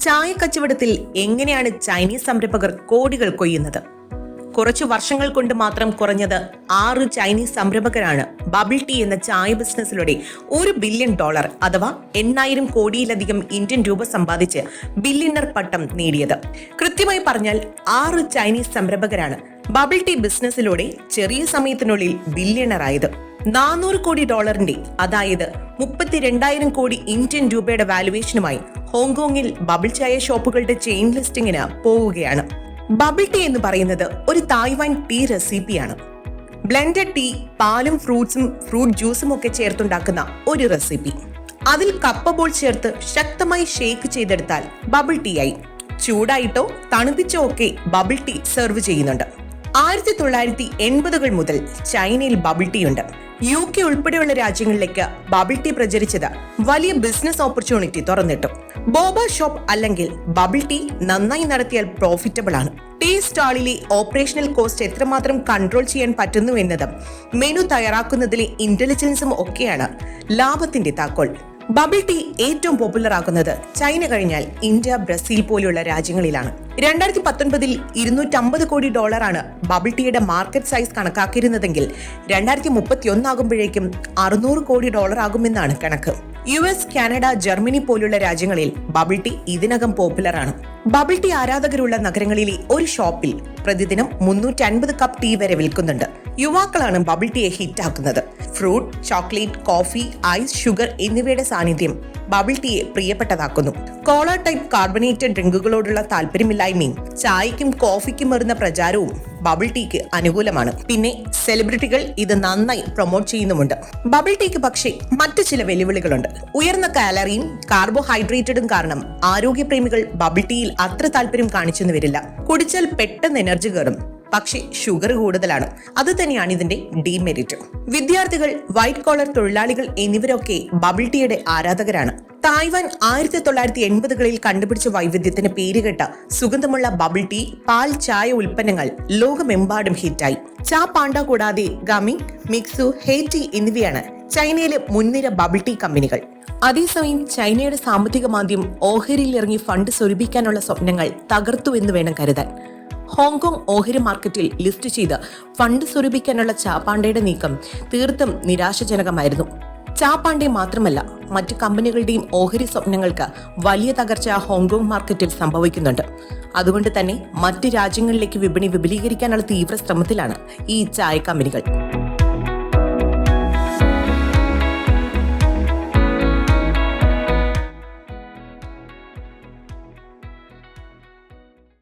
ചായ കച്ചവടത്തിൽ എങ്ങനെയാണ് ചൈനീസ് സംരംഭകർ കോടികൾ കൊയ്യുന്നത്? കുറച്ചു വർഷങ്ങൾ കൊണ്ട് മാത്രം കുറഞ്ഞത് ആറ് ചൈനീസ് സംരംഭകരാണ് ബബിൾ ടീ എന്ന ചായ ബിസിനസ്സിലൂടെ ഒരു ബില്യൺ ഡോളർ അഥവാ എണ്ണായിരം കോടിയിലധികം ഇന്ത്യൻ രൂപ സമ്പാദിച്ച് ബില്യണർ പട്ടം നേടിയത്. കൃത്യമായി പറഞ്ഞാൽ ആറ് ചൈനീസ് സംരംഭകരാണ് ബബിൾ ടീ ബിസിനസ്സിലൂടെ ചെറിയ സമയത്തിനുള്ളിൽ ബില്യണറായത് നാനൂറ് കോടി ഡോളറിന്റെ അതായത് മുപ്പത്തി രണ്ടായിരം കോടി ഇന്ത്യൻ രൂപയുടെ വാലുവേഷനുമായി ഹോങ്കോങ്ങിൽ ബബിൾ ചായ ഷോപ്പുകളുടെ ചെയിൻ ലിസ്റ്റിങ്ങിന് പോവുകയാണ് ബബിൾ ടീ എന്ന് പറയുന്നത് ഒരു തായ്വാൻ ടീ റെസിപ്പിയാണ്. ബ്ലെൻഡഡ് ടീ പാലും ഫ്രൂട്ട്സും ഫ്രൂട്ട് ജ്യൂസും ഒക്കെ ചേർത്തുണ്ടാക്കുന്ന ഒരു റെസിപ്പി. അതിൽ കപ്പ ബോൾ ചേർത്ത് ശക്തമായി ഷേക്ക് ചെയ്തെടുത്താൽ ബബിൾ ടീ ആയി. ചൂടായിട്ടോ തണുപ്പിച്ചോ ഒക്കെ ബബിൾ ടീ സെർവ് ചെയ്യുന്നുണ്ട്. ആയിരത്തി തൊള്ളായിരത്തി എൺപതുകൾ മുതൽ ചൈനയിൽ ബബിൾ ടീ ഉണ്ട്. യു കെ ഉൾപ്പെടെയുള്ള രാജ്യങ്ങളിലേക്ക് ബബിൾ ടീ പ്രചരിച്ചത് വലിയ ബിസിനസ് ഓപ്പർച്യൂണിറ്റി തുറന്നിട്ടു. ബോബ ഷോപ്പ് അല്ലെങ്കിൽ ബബിൾ ടീ നന്നായി നടത്തിയാൽ പ്രോഫിറ്റബിൾ ആണ്. ടീ സ്റ്റാളിലെ ഓപ്പറേഷണൽ കോസ്റ്റ് എത്രമാത്രം കൺട്രോൾ ചെയ്യാൻ പറ്റുന്നു എന്നതും മെനു തയ്യാറാക്കുന്നതിലെ ഇന്റലിജൻസും ഒക്കെയാണ് ലാഭത്തിന്റെ താക്കോൽ. ബബിൾ ടീ ഏറ്റവും പോപ്പുലർ ആക്കുന്നത് ചൈന കഴിഞ്ഞാൽ ഇന്ത്യ ബ്രസീൽ പോലെയുള്ള രാജ്യങ്ങളിലാണ്. രണ്ടായിരത്തി പത്തൊൻപതിൽ ഇരുന്നൂറ്റമ്പത് കോടി ഡോളറാണ് ബബിൾ ടീയുടെ മാർക്കറ്റ് സൈസ് കണക്കാക്കിയിരുന്നതെങ്കിൽ രണ്ടായിരത്തി മുപ്പത്തി ഒന്നാകുമ്പോഴേക്കും അറുന്നൂറ് കോടി ഡോളർ ആകുമെന്നാണ് കണക്ക്. യു എസ് കാനഡ ജർമ്മനി പോലുള്ള രാജ്യങ്ങളിൽ ബബിൾ ടീ ഇതിനകം പോപ്പുലറാണ്. ബബിൾ ടീ ആരാധകരുള്ള നഗരങ്ങളിലെ ഒരു ഷോപ്പിൽ പ്രതിദിനം മുന്നൂറ്റി അൻപത് കപ്പ് ടീ വരെ വിൽക്കുന്നുണ്ട്. യുവാക്കളാണ് ബബിൾ ടീയെ ഹിറ്റാക്കുന്നത്. Fruit chocolate coffee ice sugar എന്നിവയുടെ സാന്നിധ്യം ബബിൾ ടീയെ പ്രിയപ്പെട്ടതാക്കുന്നു. കോള ടൈപ്പ് കാർബണേറ്റഡ് ഡ്രിങ്കുകളോടുള്ള താല്പര്യമില്ലായ്മയും ചായയ്ക്കും കോഫിക്കും എറുന്ന പ്രചാരവും ബബിൾ ടീക്ക് അനുകൂലമാണ്. പിന്നെ സെലിബ്രിറ്റികൾ ഇത് നന്നായി പ്രൊമോട്ട് ചെയ്യുന്നുമുണ്ട്. ബബിൾ ടീക്ക് പക്ഷേ മറ്റു ചില വെല്ലുവിളികളുണ്ട്. ഉയർന്ന കാലറിയും കാർബോഹൈഡ്രേറ്റഡും കാരണം ആരോഗ്യപ്രേമികൾ ബബിൾ ടീയിൽ അത്ര താല്പര്യം കാണിച്ചെന്ന് വരില്ല. കുടിച്ചാൽ പെട്ടെന്ന് എനർജി കയറും. പക്ഷേ ഷുഗർ കൂടുതലാണ്. അത് തന്നെയാണ് ഇതിന്റെ ഡീമെറിറ്റ് വിദ്യാർത്ഥികൾ വൈറ്റ് കോളർ തൊഴിലാളികൾ എന്നിവരൊക്കെ ബബിൾ ടീയുടെ ആരാധകരാണ്. തായ്വാൻ ആയിരത്തി തൊള്ളായിരത്തി എൺപതുകളിൽ കണ്ടുപിടിച്ച വൈവിധ്യത്തിന് പേരുകെട്ട സുഗന്ധമുള്ള ബബിൾ ടീ പാൽ ചായ ഉൽപ്പന്നങ്ങൾ ലോകമെമ്പാടും ഹിറ്റായി. ചാ പാണ്ട കൂടാതെ ഗമി മിക്സു ഹേ ടീ എന്നിവയാണ് ചൈനയിലെ മുൻനിര ബബിൾ ടീ കമ്പനികൾ. അതേസമയം ചൈനയുടെ സാമ്പത്തിക മാന്ദ്യം ഓഹരിയിൽ ഇറങ്ങി ഫണ്ട് സ്വരൂപിക്കാനുള്ള സ്വപ്നങ്ങൾ തകർത്തു എന്ന് വേണം കരുതാൻ. ഹോങ്കോങ് ഓഹരി മാർക്കറ്റിൽ ലിസ്റ്റ് ചെയ്ത് ഫണ്ട് സ്വരൂപിക്കാനുള്ള ചാപ്പാണ്ടയുടെ നീക്കം തീർത്തും നിരാശാജനകമായിരുന്നു. ചാപ്പാണ്ഡെ മാത്രമല്ല മറ്റ് കമ്പനികളുടെയും ഓഹരി സ്വപ്നങ്ങൾക്ക് വലിയ തകർച്ച ഹോങ്കോങ് മാർക്കറ്റിൽ സംഭവിക്കുന്നുണ്ട്. അതുകൊണ്ട് തന്നെ മറ്റ് രാജ്യങ്ങളിലേക്ക് വിപണി വിപുലീകരിക്കാനുള്ള തീവ്ര ശ്രമത്തിലാണ് ഈ ചായ കമ്പനികൾ